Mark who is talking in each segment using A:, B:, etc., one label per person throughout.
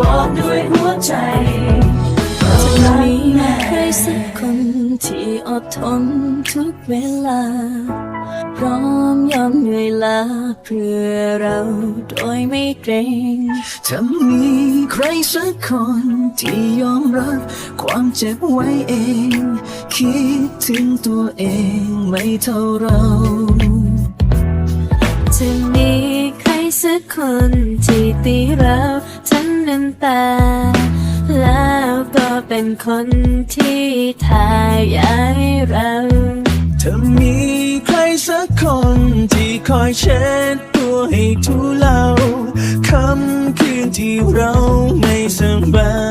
A: เพราะรักแม่ใครสักคนที่อดทนทุกเวลา พร้อมยอมเหนื่อยล้าเพื่อเราโดยไม่เกรง
B: ถ้ามีใครสักคนที่ยอมรับ ความเจ็บไว้เอง คิดถึงตัวเองไม่เท่าเรา
A: จะมีใครสักคนที่ตีเรา น้ำตา แล้วก็เป็นคนที่ทายายเรา
B: ถ้ามีใครสักคนที่คอยเช็ดตัวให้ทุเลาคำคืนที่เราไม่สบาย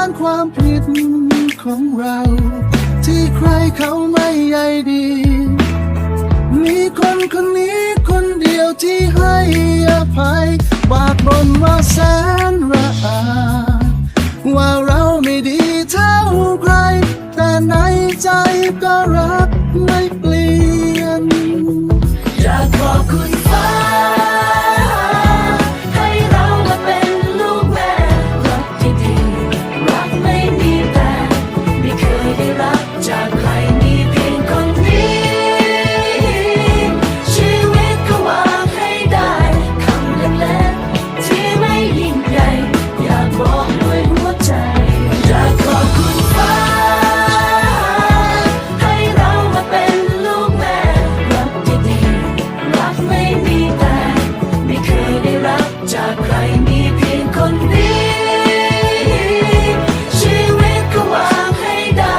B: า
A: นความ
C: ผิดของเรา ที่ใครเขาไม่ใยดี มีคนคนนี้คนเดียวที่ให้อภัย บากบนมาแสนร จา
A: กใครมีเพียงคนนี้ ชีวิตก็วางให้ได้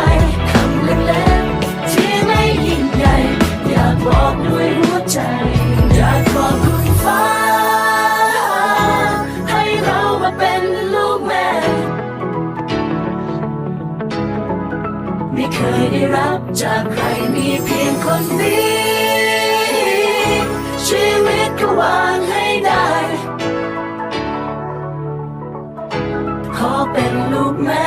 A: คำเล็กๆที่ไม่ยิ่งใหญ่อยากบอกด้วยหัวใจอยากขอบคุณฟ้า ให้เรามาเป็นลูกแม่ ไม่เคยได้รับจากใครมีเพียงคนนี้ ชีวิตก็วาง เป็นลูกแม่